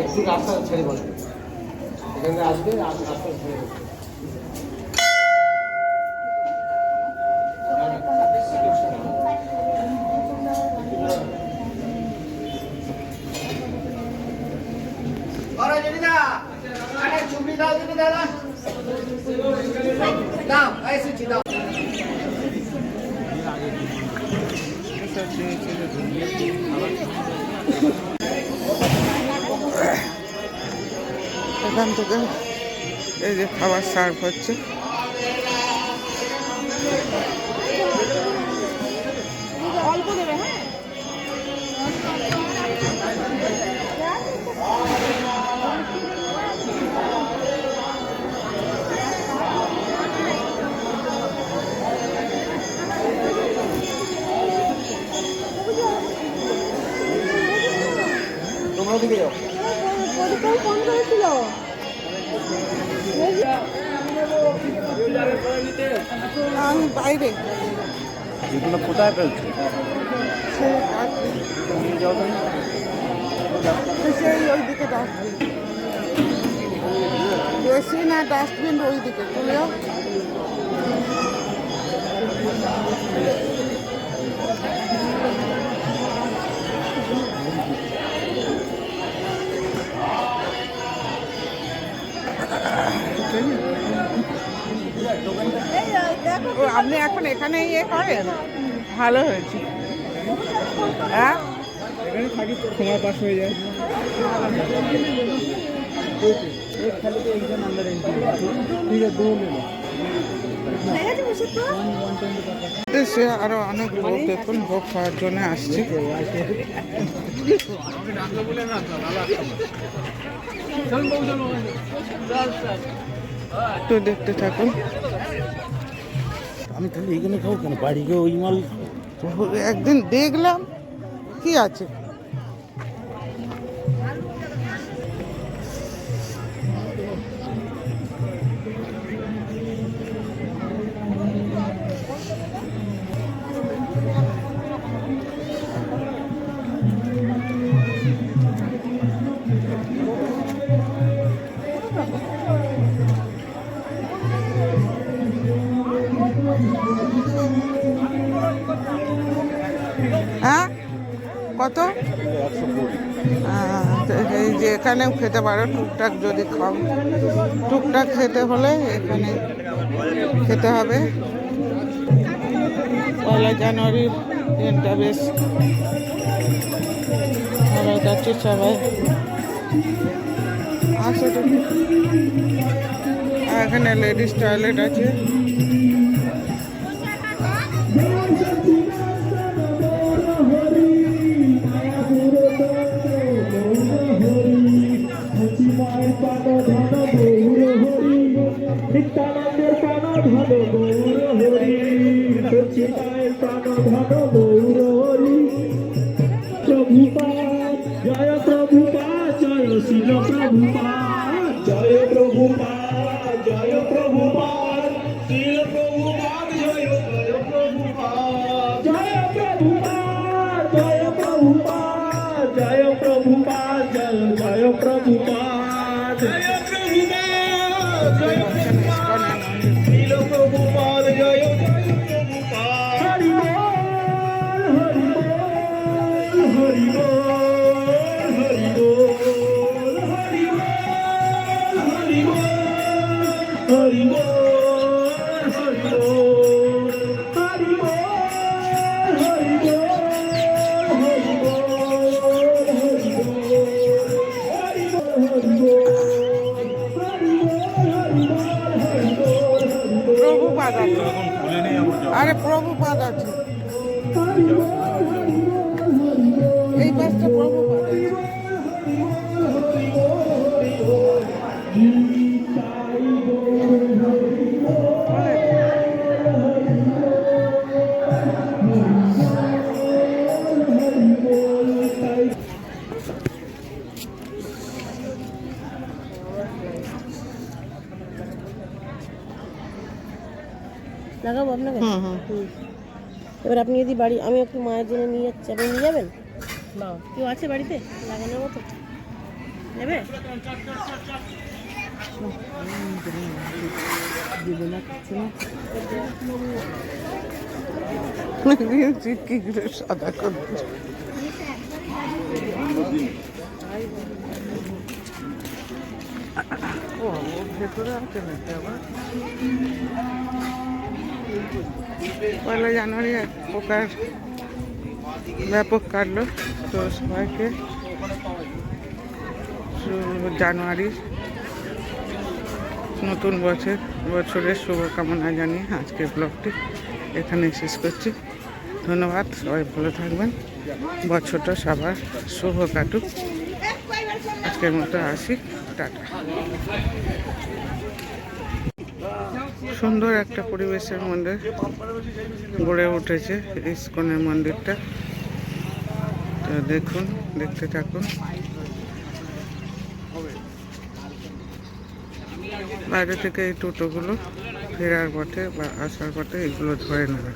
একটু রাস্তা ছেড়ে বসে এখানে আসবে আর রাস্তা ছেড়ে বসবে। এখান থেকে এই যে খাবার সার্ভ হচ্ছে। তোমরা ওদিকে যাও। প্রদীপ ফোন করেছিল আমি বাইরে। এগুলো কোথায় ফেলছো? সেই ওই দিকে ডাস্টবিন বেশি না ডাস্টবিন ওই দিকে তুলিও ও, আপনি এখন এখানে ইয়ে করেন? ভালো হয়েছে। হ্যাঁ? এখানে পাস হয়ে যায় আরও অনেক লোক দেখুন, ভোগ খাওয়ার জন্য আসছে। তো দেখতে থাকুন। আমি তাহলে এখানে খাব কেন? বাড়ি গিয়ে ওই মাল একদিন দেখলাম। কি আছে? কত? এই যে এখানেও খেতে পারো, টুকটাক যদি খাও। টুকটাক খেতে হলে এখানে খেতে হবে। পয়লা জানুয়ারির দিনটা বেশ ভালো যাচ্ছে সবাই। আসো এখানে লেডিস টয়লেট আছে। নিত্যানন্দের প্রাণ ধন গৌর হরি। সচিতায় প্রাণ ধন গৌর হরি। প্রভুপাদ জয় প্রভুপাদ জয় শিল প্রভুপাদ জয় প্রভুপাদ জয় প্রভুপাদ জয় জয় জয় প্রভুপাদ জয় প্রভুপাদ জয় প্রভুপাদ আরে প্রভুপাদ আছে এই পাশটা প্রভুপাদ আছে লাগাবো আপনাকে? হুম হুম। হুম। এবার আপনি যদি বাড়ি আমি একটু মায়ের জন্য নিয়ে যাচ্ছি। আপনি নিয়ে যাবেন? না। কেউ আছে বাড়িতে? লাগানোর মতো। নেবে? কি করে সাদা করব ও ভেতরে আছে নাকি আবার? পয়লা জানুয়ারি এক প্রকার ব্যাপক কাটলো তো সবাইকে জানুয়ারির নতুন বছর, বছরের শুভকামনা জানিয়ে আজকের ব্লগটি এখানে শেষ করছি। ধন্যবাদ, সবাই ভালো থাকবেন। বছরটা সবার শুভ কাটুক। আজকের মতো আসি, টাটা। সুন্দর একটা পরিবেশের মধ্যে গড়ে উঠেছে ইস্কনের মন্দিরটা। তো দেখুন, দেখতে থাকুন। বাইরে থেকে এই টোটোগুলো ফেরার পথে বা আসার পথে এগুলো ধরে নেবে।